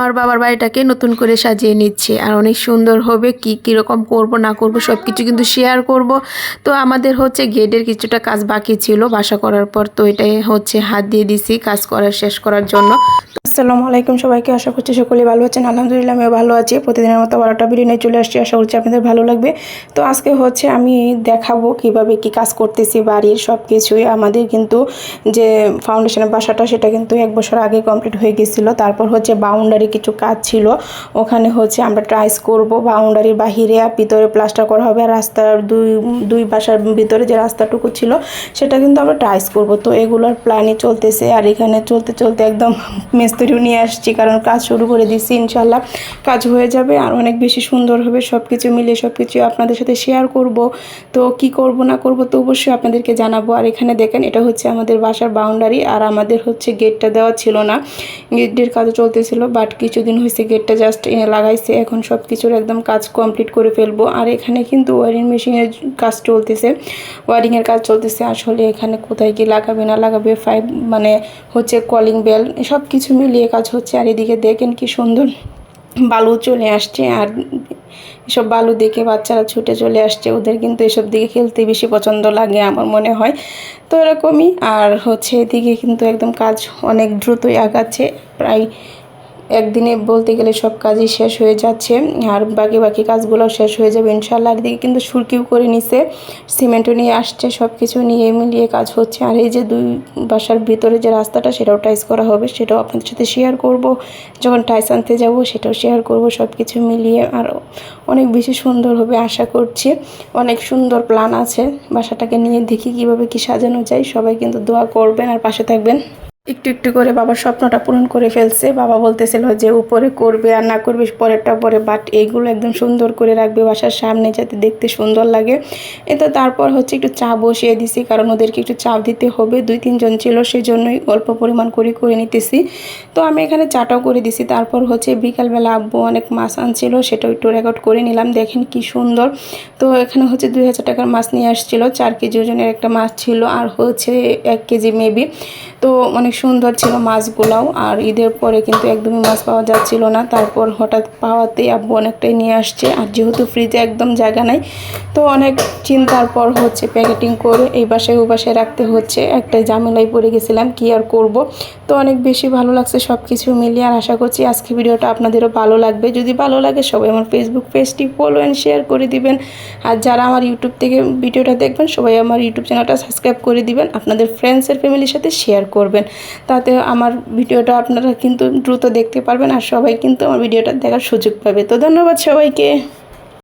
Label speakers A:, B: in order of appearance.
A: আমার বাবার বাড়িটাকে নতুন করে সাজিয়ে নিচ্ছে। আর অনেক সুন্দর হবে, কি কীরকম করব, না করব সব কিছু কিন্তু শেয়ার করব। তো আমাদের হচ্ছে গেটের কিছুটা কাজ বাকি ছিল, বাসা করার পর তো এটাই হচ্ছে হাত দিয়ে দিছি, কাজ করার শেষ করার জন্য।
B: আসসালামু আলাইকুম সবাইকে, আশা করছি সকলেই ভালো আছেন। আলহামদুলিল্লাহ, আমিও ভালো আছি। প্রতিদিনের মতো বারোটা ভিডিও নিয়ে চলে আসছি। আশা করছি আপনাদের ভালো লাগবে। তো আজকে হচ্ছে আমি দেখাবো কীভাবে কি কাজ করতেছি, বাড়ির সব কিছুই আমাদের কিন্তু যে ফাউন্ডেশনের বাসাটা, সেটা কিন্তু এক বছর আগে কমপ্লিট হয়ে গেছিল। তারপর হচ্ছে বাউন্ডারি কিছু কাজ ছিল। ওখানে হচ্ছে আমরা ট্রাইস করব। বাউন্ডারির বাহিরে আর ভিতরে প্লাস্টার করা হবে। আর রাস্তার দুই দুই বাসার ভিতরে যে রাস্তাটুকু ছিল, সেটা কিন্তু আমরা ট্রাইস করব। তো এগুলোর প্ল্যানই চলতেছে। আর এখানে চলতে চলতে একদম মিস্ত্রিও নিয়ে আসছি, কারণ কাজ শুরু করে দিচ্ছি ইনশাল্লাহ কাজ হয়ে যাবে, আর অনেক বেশি সুন্দর হবে সব কিছু মিলে সব কিছু আপনাদের সাথে শেয়ার করব। তো কি করব, না করব, তো অবশ্যই আপনাদেরকে জানাব। আর এখানে দেখেন, এটা হচ্ছে আমাদের বাসার বাউন্ডারি আর আমাদের হচ্ছে গেটটা দেওয়া ছিল না। গেটের কাজ চলতেছিল বাট কিছুদিন হয়েছে গেটটা জাস্ট এনে লাগাইছে। এখন সব কিছুর একদম কাজ কমপ্লিট করে ফেলব। আর এখানে কিন্তু ওয়ারিং মেশিনের কাজ চলতেছে। ওয়ারিংয়ের কাজ চলতেছে, আসলে এখানে কোথায় কি লাগাবে, না লাগাবে ফাইভ মানে হচ্ছে কলিং বেল সব কিছু মিলিয়ে কাজ হচ্ছে আর এদিকে দেখেন কি সুন্দর বালু চলে আসছে আর এসব বালু দেখে বাচ্চারা ছুটে চলে আসছে। ওদের কিন্তু এসব দিকে খেলতে বেশি পছন্দ লাগে আমার মনে হয়। তো এরকমই আর হচ্ছে এদিকে কিন্তু একদম কাজ অনেক দ্রুতই আগাচ্ছে। প্রায় একদিনে বলতে গেলে সব কাজই শেষ হয়ে যাচ্ছে, আর বাকি বাকি কাজগুলো শেষ হয়ে যাবে ইনশাল্লাহ আর দিকে কিন্তু সুরকিও করে নিছে, সিমেন্টও নিয়ে আসছে সব কিছু নিয়ে মিলিয়ে কাজ হচ্ছে। আর এই যে দুই বাসার ভিতরে যে রাস্তাটা, সেটাও টাইস করা হবে, সেটাও আপনাদের সাথে শেয়ার করব। যখন টাইস আনতে যাব, সেটাও শেয়ার করব সব কিছু মিলিয়ে। আর অনেক বেশি সুন্দর হবে আশা করছি। অনেক সুন্দর প্ল্যান আছে। বাসাটাকে নিয়ে দেখি কীভাবে কি সাজানো যায়। সবাই কিন্তু দোয়া করবেন আর পাশে থাকবেন। একটু একটু করে বাবার স্বপ্নটা পূরণ করে ফেলছে। বাবা বলতেছিল যে উপরে করবে আর না করবে পরেরটা পরে বাট এইগুলো একদম সুন্দর করে রাখবে বাসার সামনে যাতে দেখতে সুন্দর লাগে। এ তো তারপর হচ্ছে একটু চা বসিয়ে দিছি, কারণ ওদেরকে একটু চা দিতে হবে। দুই, তিনজন ছিল সেই জন্যই অল্প পরিমাণ করে করে নিতেছি। তো আমি এখানে চাটাও করে দিছি। তারপর হচ্ছে বিকালবেলা আব্বু অনেক মাছ আনছিল, সেটাও একটু রেকর্ড করে নিলাম। দেখেন কি সুন্দর। তো এখানে হচ্ছে দুই হাজার টাকার মাছ নিয়ে আসছিল। চার কেজি ওজনের একটা মাছ ছিল, আর হচ্ছে এক কেজি মেবি তো অনেক সুন্দর ছিল মাছগুলাও, আর ঈদের পরে কিন্তু একদমই মাছ পাওয়া যাচ্ছিল না। তারপর হঠাৎ পাওয়াতে আব্বু অনেকটাই নিয়ে আসছে, আর যেহেতু ফ্রিজে একদম জায়গা নাই, তো অনেক চিন্তার পর হচ্ছে প্যাকেটিং করে এই বাসায় ও বাসায় রাখতে হচ্ছে। একটাই ঝামেলায় পড়ে গেছিলাম, কি আর করব? তো অনেক বেশি ভালো লাগছে সব কিছু মিলিয়ে, আর আশা করছি আজকে ভিডিওটা আপনাদেরও ভালো লাগবে। যদি ভালো লাগে সবাই আমার ফেসবুক পেজটি ফলো অ্যান্ড শেয়ার করে দিবেন। আর যারা আমার ইউটিউব থেকে ভিডিওটা দেখবেন, সবাই আমার ইউটিউব চ্যানেলটা সাবস্ক্রাইব করে দিবেন। আপনাদের ফ্রেন্ডসের ফ্যামিলির সাথে শেয়ার করবেন। তাতে আমার ভিডিওটা আপনারা কিন্তু দ্রুত দেখতে পারবেন আর সবাই কিন্তু আমার ভিডিওটা দেখার সুযোগ পাবে। তো ধন্যবাদ সবাইকে।